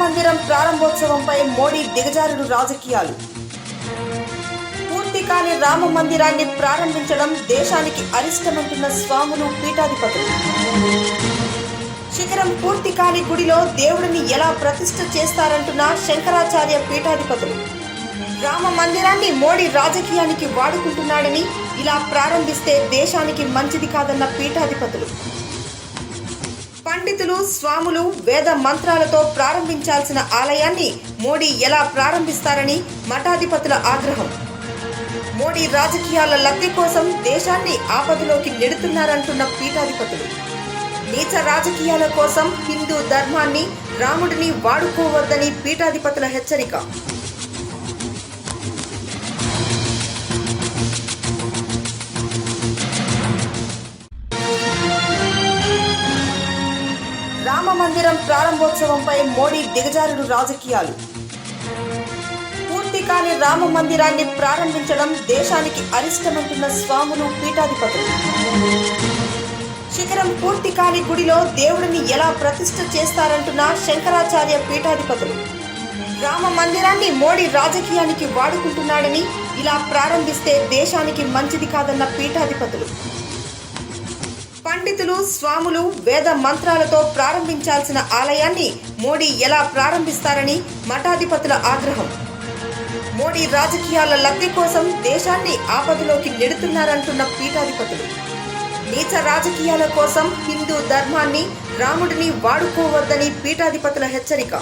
మందిరం ప్రారంభోత్సవంపై మోడీ దిగజారుడు రాజకీయాలు. పూర్తి కాని రామ మందిరాన్ని ప్రారంభించడం దేశానికి అరిష్టమంటున్న స్వాములు పీఠాధిపతులు. శిఖరం పూర్తి కాని గుడిలో దేవుడిని ఎలా ప్రతిష్ఠ చేస్తారంటున్న శంకరాచార్య పీఠాధిపతులు. రామ మందిరాన్ని మోడీ రాజకీయానికి వాడుకుంటున్నాడని ఇలా ప్రారంభిస్తే దేశానికి మంచిది కాదన్న పీఠాధిపతులు. పండితులు స్వాములు వేద మంత్రాలతో ప్రారంభించాల్సిన ఆలయాన్ని మోడీ ఎలా ప్రారంభిస్తారని మఠాధిపతుల ఆగ్రహం. మోడీ రాజకీయాల లబ్ధి కోసం దేశాన్ని ఆపదలోకి నెడుతున్నారంటున్న పీఠాధిపతులు. నీచ రాజకీయాల కోసం హిందూ ధర్మాన్ని రాముడిని వాడుకోవద్దని పీఠాధిపతుల హెచ్చరిక. రామ మందిరం ప్రారంభోత్సవంపై మోడీ దిగజారుడు రాజకీయాలు. పూర్తి కాని రామ మందిరాన్ని ప్రారంభించడం దేశానికి అరిష్టమంటున్న స్వాములు పీఠాధిపతులు. శిఖరం పూర్తి కాని గుడిలో దేవుడిని ఎలా ప్రతిష్ఠ చేస్తారంటున్న శంకరాచార్య పీఠాధిపతులు. రామ మందిరాన్ని మోడీ రాజకీయానికి వాడుకుంటున్నాడని ఇలా ప్రారంభిస్తే దేశానికి మంచిది కాదన్న పీఠాధిపతులు. పండితులు స్వాములు వేద మంత్రాలతో ప్రారంభించాల్సిన ఆలయాన్ని మోడీ ఎలా ప్రారంభిస్తారని మఠాధిపతుల ఆగ్రహం. మోడీ రాజకీయాల లబ్ధి కోసం దేశాన్ని ఆపదలోకి నెడుతున్నారంటున్న పీఠాధిపతులు. నీచ రాజకీయాల కోసం హిందూ ధర్మాన్ని రాముడిని వాడుకోవద్దని పీఠాధిపతుల హెచ్చరిక.